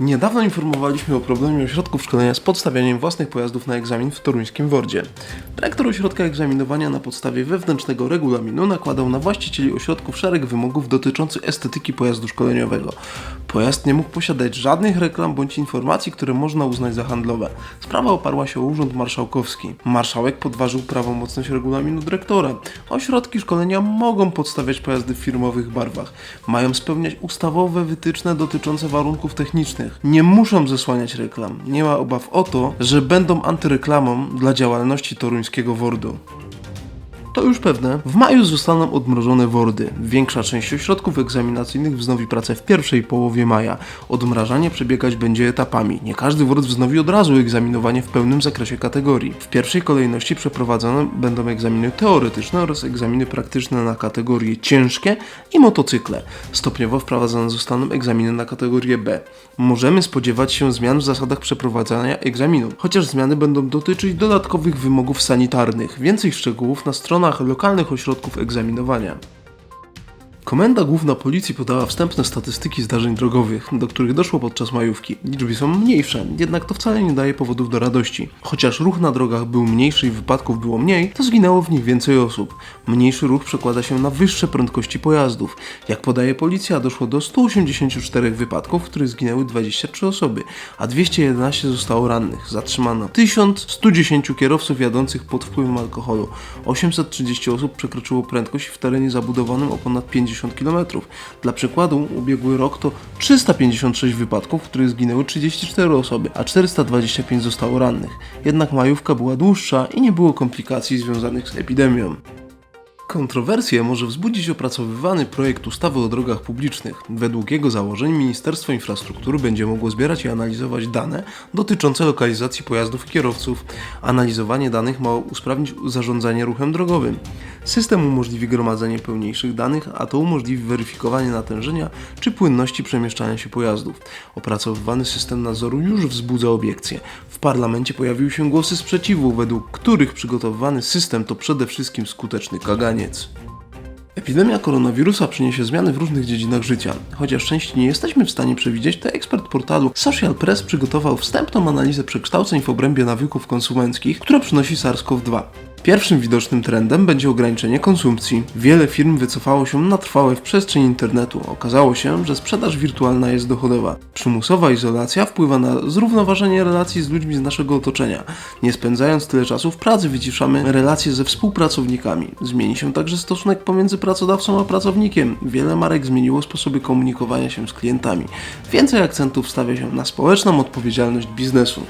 Niedawno informowaliśmy o problemie ośrodków szkolenia z podstawianiem własnych pojazdów na egzamin w toruńskim Wordzie. Dyrektor ośrodka egzaminowania na podstawie wewnętrznego regulaminu nakładał na właścicieli ośrodków szereg wymogów dotyczących estetyki pojazdu szkoleniowego. Pojazd nie mógł posiadać żadnych reklam bądź informacji, które można uznać za handlowe. Sprawa oparła się o Urząd Marszałkowski. Marszałek podważył prawomocność regulaminu dyrektora. Ośrodki szkolenia mogą podstawiać pojazdy w firmowych barwach. Mają spełniać ustawowe wytyczne dotyczące warunków technicznych. Nie muszą zesłaniać reklam. Nie ma obaw o to, że będą antyreklamą dla działalności toruńskiego Wordu. To już pewne, w maju zostaną odmrożone wordy. Większa część ośrodków egzaminacyjnych wznowi pracę w pierwszej połowie maja. Odmrażanie przebiegać będzie etapami. Nie każdy word wznowi od razu egzaminowanie w pełnym zakresie kategorii. W pierwszej kolejności przeprowadzone będą egzaminy teoretyczne oraz egzaminy praktyczne na kategorie ciężkie i motocykle. Stopniowo wprowadzone zostaną egzaminy na kategorię B. Możemy spodziewać się zmian w zasadach przeprowadzania egzaminu, chociaż zmiany będą dotyczyć dodatkowych wymogów sanitarnych. Więcej szczegółów na stronach lokalnych ośrodków egzaminowania. Komenda Główna Policji podała wstępne statystyki zdarzeń drogowych, do których doszło podczas majówki. Liczby są mniejsze, jednak to wcale nie daje powodów do radości. Chociaż ruch na drogach był mniejszy i wypadków było mniej, to zginęło w nich więcej osób. Mniejszy ruch przekłada się na wyższe prędkości pojazdów. Jak podaje policja, doszło do 184 wypadków, w których zginęły 23 osoby, a 211 zostało rannych. Zatrzymano 1110 kierowców jadących pod wpływem alkoholu. 830 osób przekroczyło prędkość w terenie zabudowanym o ponad 50 km. Dla przykładu, ubiegły rok to 356 wypadków, w których zginęły 34 osoby, a 425 zostało rannych. Jednak majówka była dłuższa i nie było komplikacji związanych z epidemią. Kontrowersję może wzbudzić opracowywany projekt ustawy o drogach publicznych. Według jego założeń Ministerstwo Infrastruktury będzie mogło zbierać i analizować dane dotyczące lokalizacji pojazdów i kierowców. Analizowanie danych ma usprawnić zarządzanie ruchem drogowym. System umożliwi gromadzenie pełniejszych danych, a to umożliwi weryfikowanie natężenia czy płynności przemieszczania się pojazdów. Opracowywany system nadzoru już wzbudza obiekcje. W parlamencie pojawiły się głosy sprzeciwu, według których przygotowywany system to przede wszystkim skuteczny kaganiec. Epidemia koronawirusa przyniesie zmiany w różnych dziedzinach życia. Chociaż części nie jesteśmy w stanie przewidzieć, to ekspert portalu Social Press przygotował wstępną analizę przekształceń w obrębie nawyków konsumenckich, które przynosi SARS-CoV-2. Pierwszym widocznym trendem będzie ograniczenie konsumpcji. Wiele firm wycofało się na trwałe w przestrzeń internetu. Okazało się, że sprzedaż wirtualna jest dochodowa. Przymusowa izolacja wpływa na zrównoważenie relacji z ludźmi z naszego otoczenia. Nie spędzając tyle czasu w pracy, wyciszamy relacje ze współpracownikami. Zmieni się także stosunek pomiędzy pracodawcą a pracownikiem. Wiele marek zmieniło sposoby komunikowania się z klientami. Więcej akcentów stawia się na społeczną odpowiedzialność biznesu.